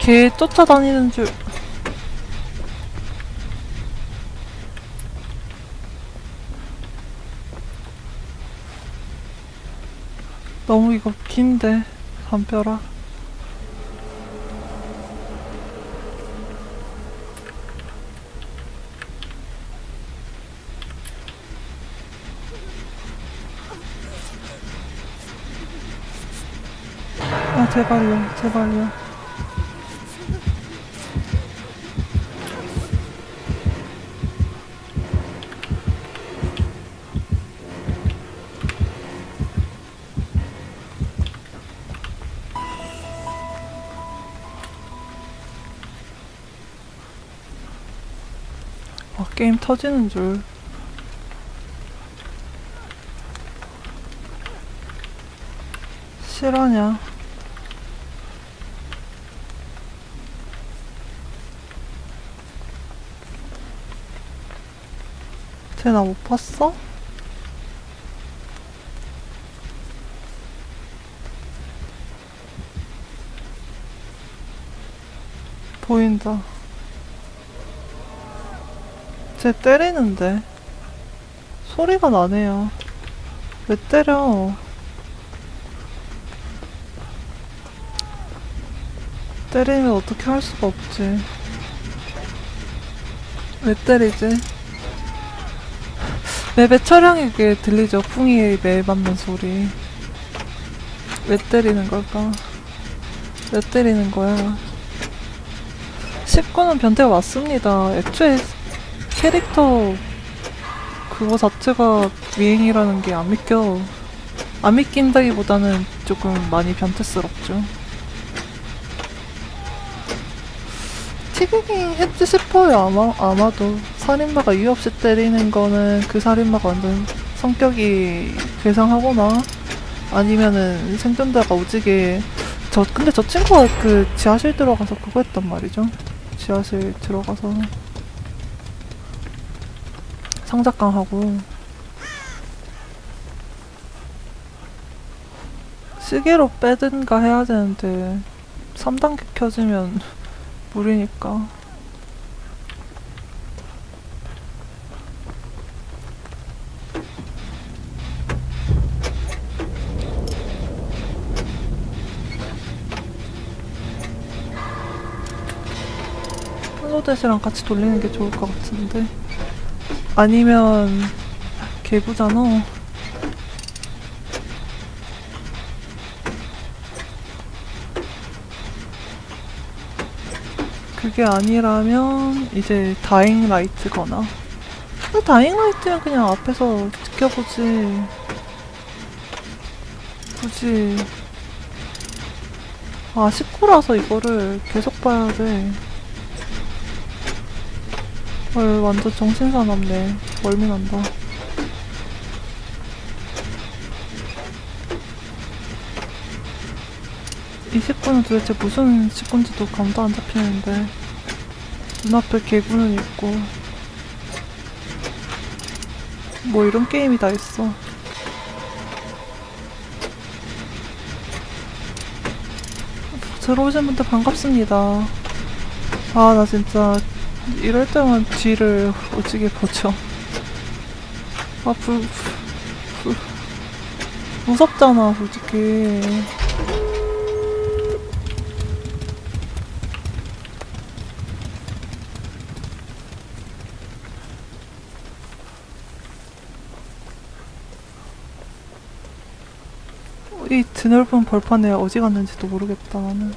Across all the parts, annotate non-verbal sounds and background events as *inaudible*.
개 쫓아다니는 줄. 너무 이거 긴데, 담벼락. 아, 제발요, 제발요. 게임 터지는 줄. 실화냐? 쟤 나 못 봤어? 보인다. 쟤 때리는데. 소리가 나네요. 왜 때려? 때리면 어떻게 할 수가 없지. 왜 때리지? 맵의 철형에게 들리죠? 풍이의 매 맞는 소리. 왜 때리는 걸까? 왜 때리는 거야? 19는 변태가 맞습니다. 애초에 캐릭터 그거 자체가 미행이라는 게 안 믿겨. 안 믿긴다기보다는 조금 많이 변태스럽죠. 튀기긴 했지 싶어요, 아마, 아마도. 살인마가 이유 없이 때리는 거는 그 살인마가 완전 성격이 괴상하거나 아니면은 생존자가 오지게 저, 근데 저 친구가 그 지하실 들어가서 그거 했단 말이죠. 지하실 들어가서 상작강 하고. 시계로 빼든가 해야 되는데 3단계 켜지면 *laughs* 무리니까. 플로댓이랑 같이 돌리는 게 좋을 것 같은데 아니면 개구잖아. 그게 아니라면 이제 다잉 라이트거나. 근데 다잉 라이트는 그냥 앞에서 지켜보지. 굳이 아 19라서 이거를 계속 봐야 돼 헐 완전 정신사납네. 멀미 난다. 이 식구는 도대체 무슨 식구인지도 감도 안 잡히는데 눈앞에 개구는 있고 뭐 이런 게임이 다 있어. 들어오신 분들 반갑습니다. 아 나 진짜 이럴 때만 뒤를 오지게 보죠. 아 불, 불, 불 무섭잖아 솔직히. 이 드넓은 벌판에 어디 갔는지도 모르겠다 나는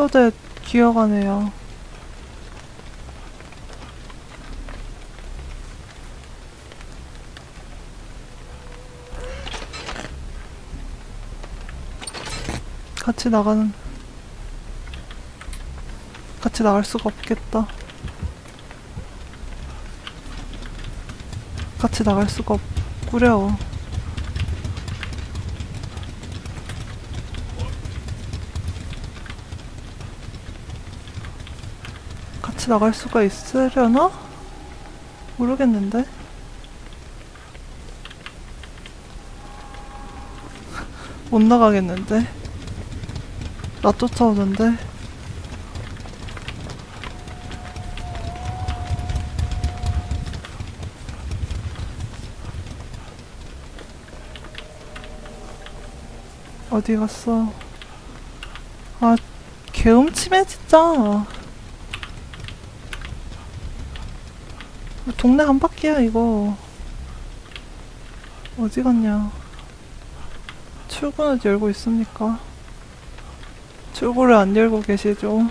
클로데 기어가네요 같이 나가는 같이 나갈 수가 없겠다. 같이 나갈 수가 없구려. 같이 나갈 수가 있으려나? 모르겠는데. *laughs* 못 나가겠는데. 나 쫓아오는데. 어디 갔어? 아, 개음침해, 진짜. 동네 한 바퀴야, 이거. 어디 갔냐. 출구는 열고 있습니까? 출구를 안 열고 계시죠?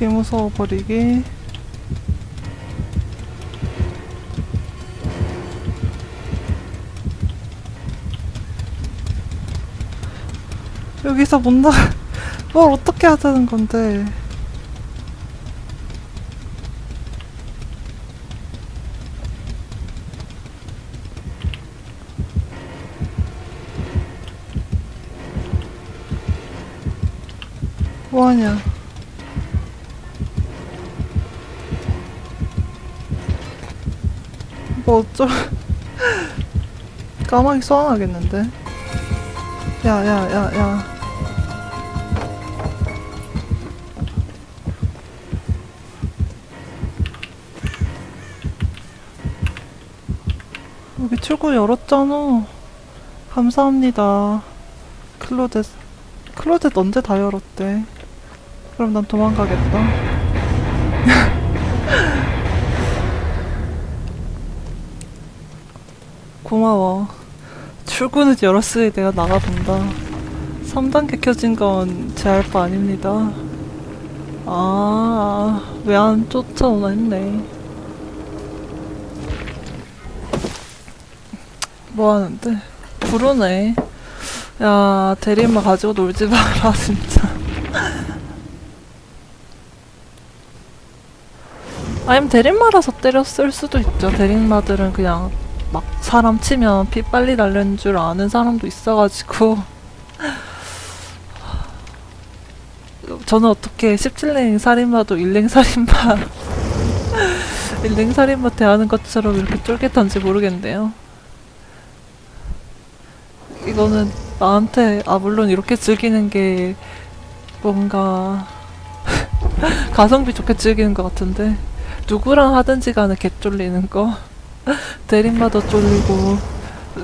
개 무서워 버리기. 여기서 못 나, *laughs* 뭘 어떻게 하자는 건데. 어쩔 까마귀 쏘아나겠는데? 야야야야. 여기 출구 열었잖아. 감사합니다. 클로젯 클로젯 언제 다 열었대? 그럼 난 도망가겠다 *laughs* 고마워. 출구는 열었으니 내가 나가본다. 3단계 켜진 건제할바 아닙니다. 아, 왜 안 쫓아오나 했네. 뭐 하는데? 부르네. 야, 대리마 가지고 놀지 마라, *laughs* 진짜. 아니면 대리마라서 때렸을 수도 있죠. 대리마들은 그냥 막 사람 치면 피 빨리 날리는 줄 아는 사람도 있어가지고. *laughs* 저는 어떻게 17랭 살인마도 1랭 살인마 *laughs* 1랭 살인마 대하는 것처럼 이렇게 쫄깃한지 모르겠네요. 이거는 나한테 아 물론 이렇게 즐기는 게 뭔가 *laughs* 가성비 좋게 즐기는 것 같은데. 누구랑 하든지 간에 개 쫄리는 거 *laughs* 대림마도 쫄리고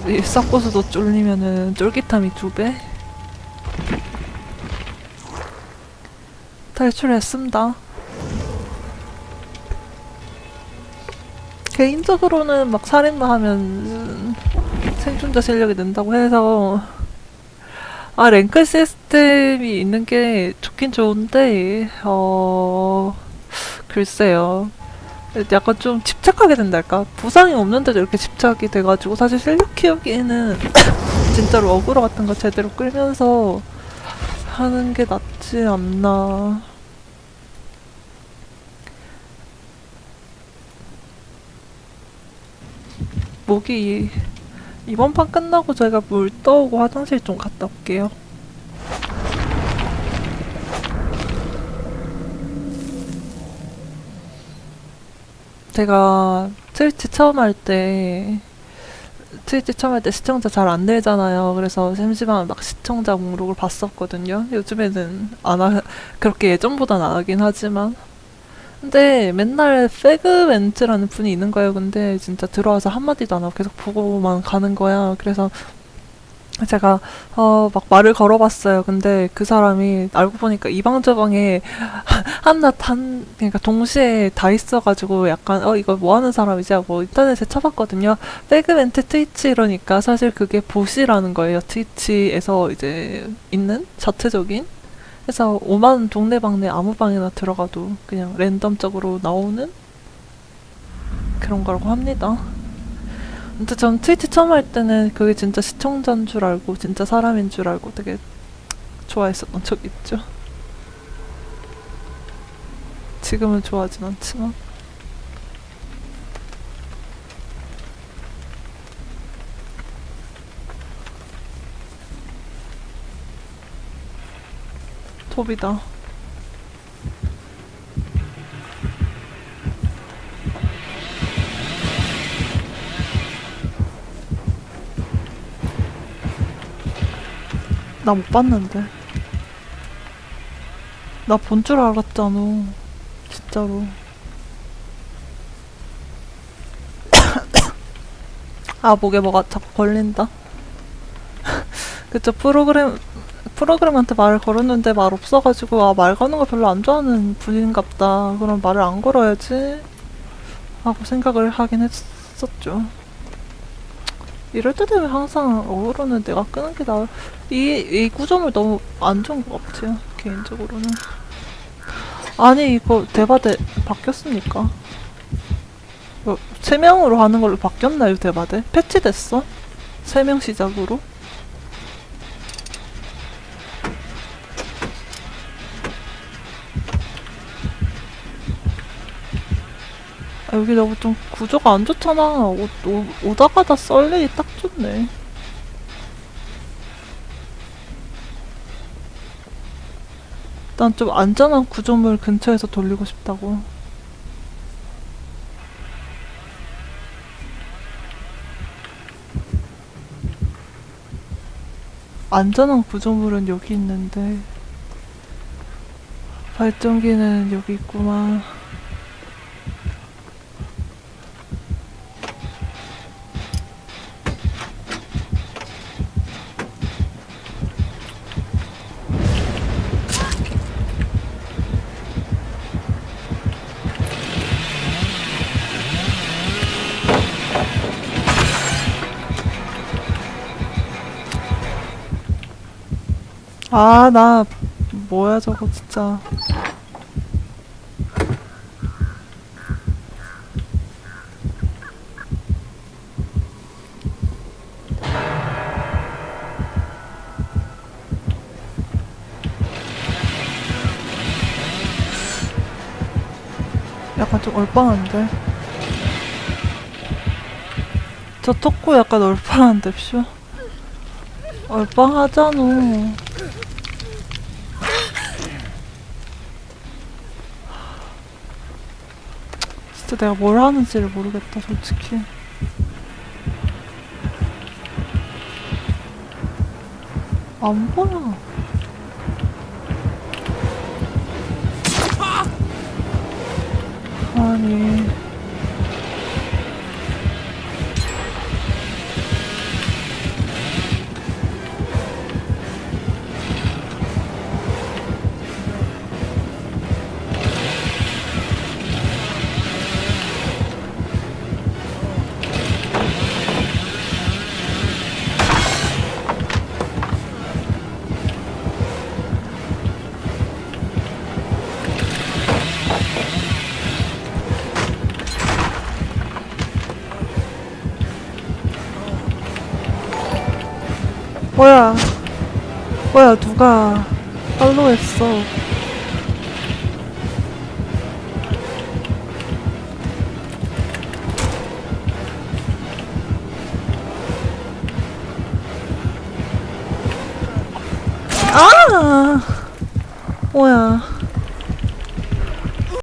이 싹고수도 쫄리면은 쫄깃함이 두 배? 탈출했습니다. 개인적으로는 막 살인마 하면 생존자 실력이 는다고 해서 아 랭크 시스템이 있는 게 좋긴 좋은데 어 글쎄요 약간 좀 집착하게 된달까? 부상이 없는데도 이렇게 집착이 돼가지고 사실 실력 키우기에는 *coughs* 진짜로 어그로 같은 거 제대로 끌면서 하는 게 낫지 않나. 목이 이번 판 끝나고 제가 물 떠오고 화장실 좀 갔다 올게요. 제가 트위치 처음 할 때 트위치 처음 할 때 시청자 잘안 늘잖아요. 그래서 심심하면 막 시청자 목록을 봤었거든요. 요즘에는 안 하, 그렇게 예전보단 안 하긴 하지만. 근데 맨날 페그 멘트라는 분이 있는 거예요. 근데 진짜 들어와서 한마디도 안 하고 계속 보고만 가는 거야. 그래서 제가 어 막 말을 걸어봤어요. 근데 그 사람이 알고 보니까 이방저방에 *laughs* 한낱 한 그러니까 동시에 다 있어가지고 약간 어 이거 뭐 하는 사람이지 하고 인터넷에 쳐봤거든요. 배그멘트 트위치 이러니까 사실 그게 보시라는 거예요. 트위치에서 이제 있는 자체적인 그래서 5만 동네방네 아무 방에나 들어가도 그냥 랜덤적으로 나오는 그런 거라고 합니다. 근데 전 트위치 처음 할 때는 그게 진짜 시청자인 줄 알고 진짜 사람인 줄 알고 되게 좋아했었던 적이 있죠. 지금은 좋아하진 않지만. 톱이다. 나 못 봤는데. 나 본 줄 알았잖아. 진짜로. *coughs* 아, 목에 뭐가 자꾸 걸린다. *laughs* 그쵸, 프로그램, 프로그램한테 말을 걸었는데 말 없어가지고, 아, 말 거는 거 별로 안 좋아하는 분인갑다. 그럼 말을 안 걸어야지. 하고 생각을 하긴 했었죠. 이럴 때 되면 항상 어그로는 내가 끄는 게 나아. 이, 이 구조물 너무 안 좋은 것 같아요. 개인적으로는. 아니, 이거 대바대 바뀌었습니까? 이거 세 명으로 하는 걸로 바뀌었나요, 대바대? 패치됐어? 세명 시작으로? 여기 너무 좀 구조가 안 좋잖아. 오, 오, 오다가 다 썰리기 딱 좋네. 난좀 안전한 구조물 근처에서 돌리고 싶다고. 안전한 구조물은 여기 있는데 발전기는 여기 있구만. 아, 나 뭐야 저거 진짜. 약간 좀 얼빵한데. 저 턱구 약간 얼빵한데, 쇼. 얼빵하잖아. 진짜 내가 뭘 하는지를 모르겠다, 솔직히. 안 보여. 아니. 뭐야? 뭐야, 누가 팔로우 했어?